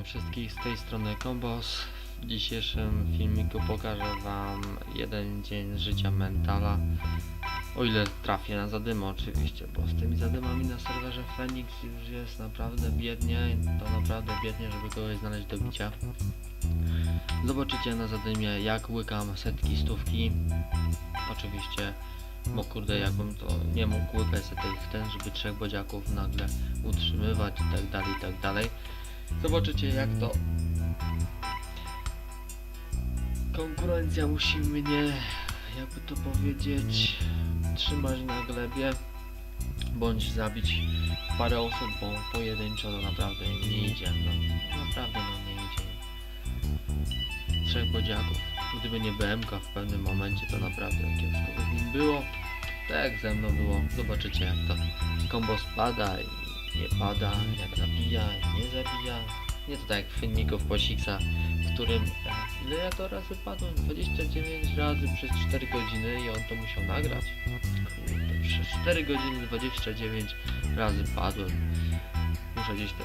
Witam wszystkich z tej strony Kombos. W dzisiejszym filmiku pokażę Wam jeden dzień życia mentala. O ile trafię na zadymę oczywiście, bo z tymi zadymami na serwerze Phoenix już jest naprawdę biednie. To naprawdę biednie, żeby kogoś znaleźć do bicia. Zobaczycie na zadymie jak łykam setki stówki. Oczywiście, bo kurde jakbym to nie mógł łykać sobie tych ten, żeby trzech bodziaków nagle utrzymywać i tak dalej, i tak dalej. Zobaczycie jak to konkurencja musi mnie, jakby to powiedzieć, trzymać na glebie bądź zabić parę osób, bo pojedynczo to naprawdę nie idzie. No, naprawdę no nie idzie. Trzech bodziaków. Gdyby nie BMK w pewnym momencie, to naprawdę kiepsko by nim było. Tak jak ze mną było. Zobaczycie jak to kombo spada i nie pada, jak zabija zabija. Nie to tak jak w filmiku w Posiksa, w którym ile ja to razy padłem? 29 razy przez 4 godziny i on to musiał nagrać. Kurde, przez 4 godziny 29 razy padłem. Muszę gdzieś to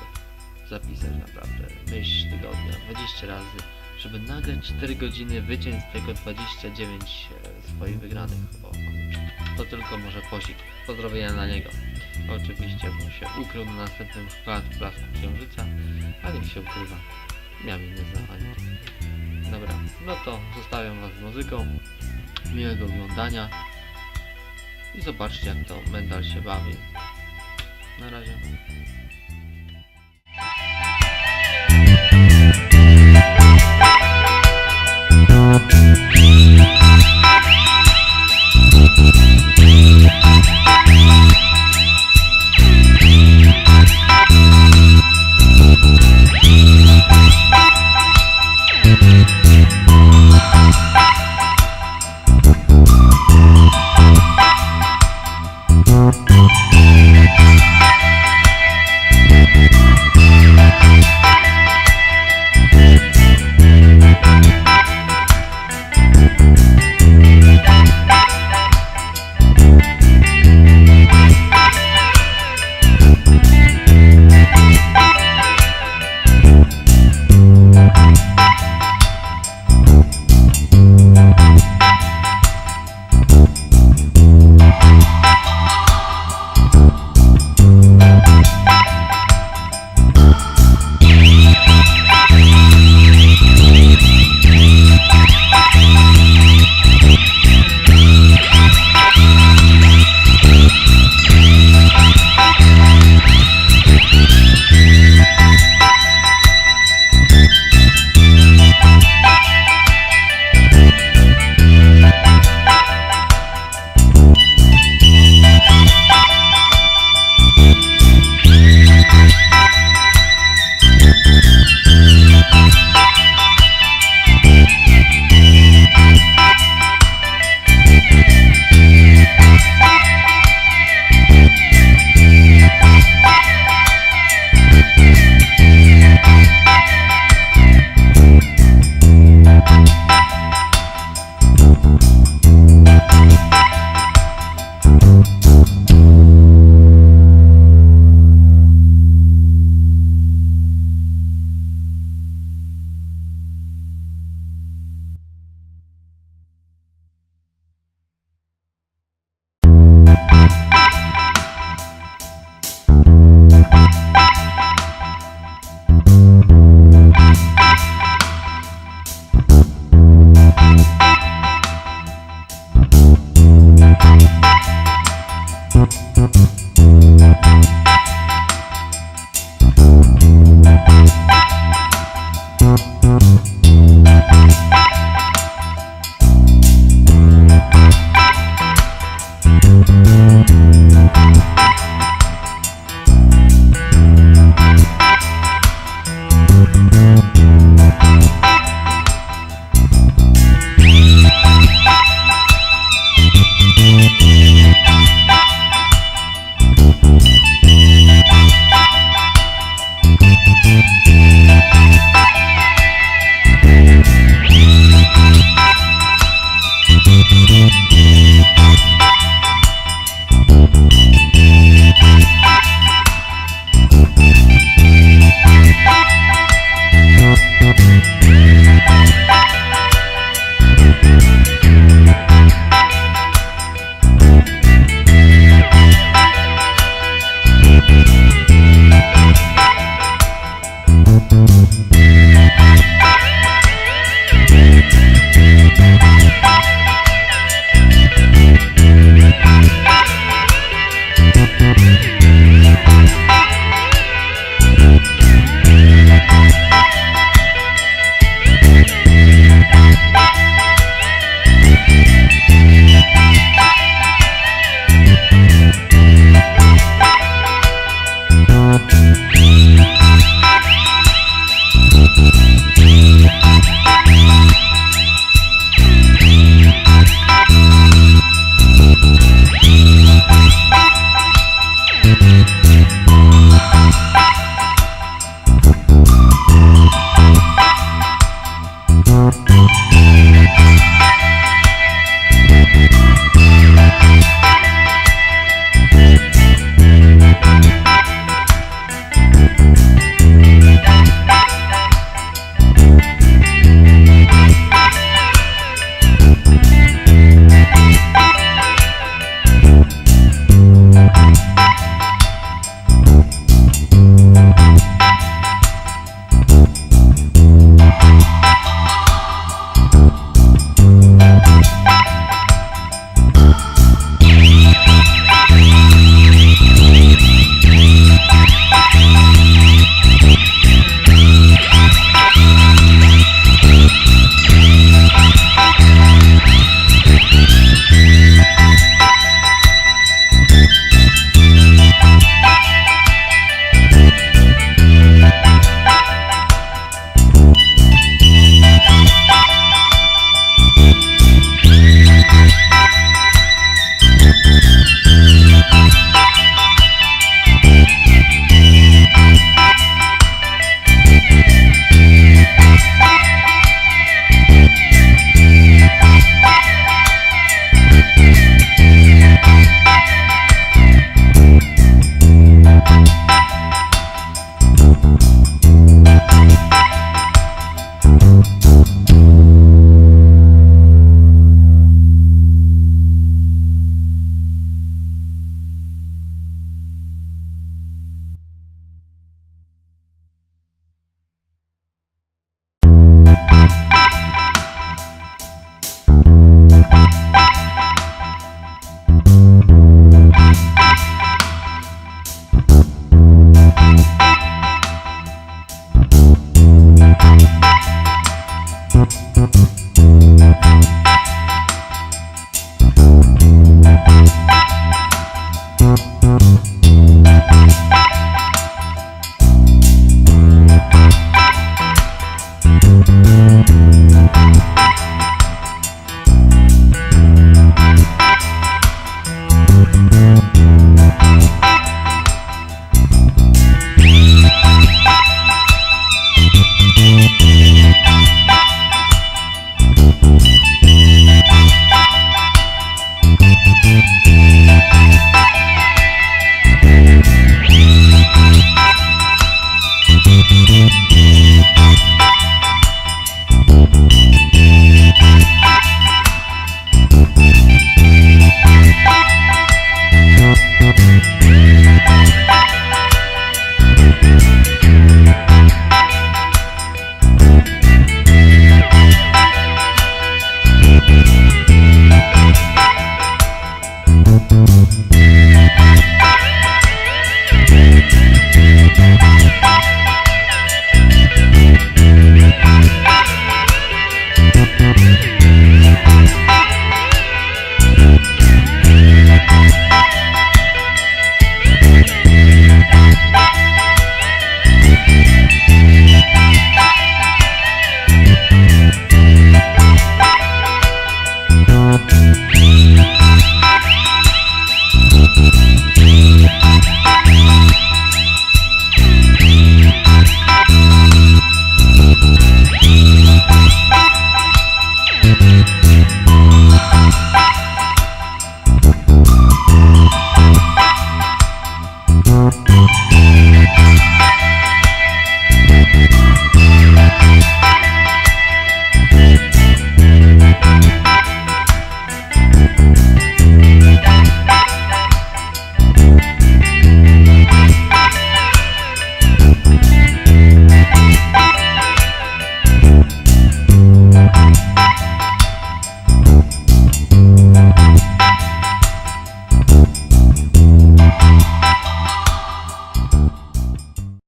zapisać naprawdę. Myśl tygodnia, 20 razy, żeby nagrać 4 godziny, wyciąć z tego 29 e, swoich wygranych. O to tylko może posik. Pozdrowienia na niego. Oczywiście, bo się ukrył na następnym wkład blasku księżyca, a niech się ukrywa. Miał inne zadanie. Dobra, no to zostawiam Was z muzyką. Miłego oglądania. I zobaczcie jak to mental się bawi. Na razie.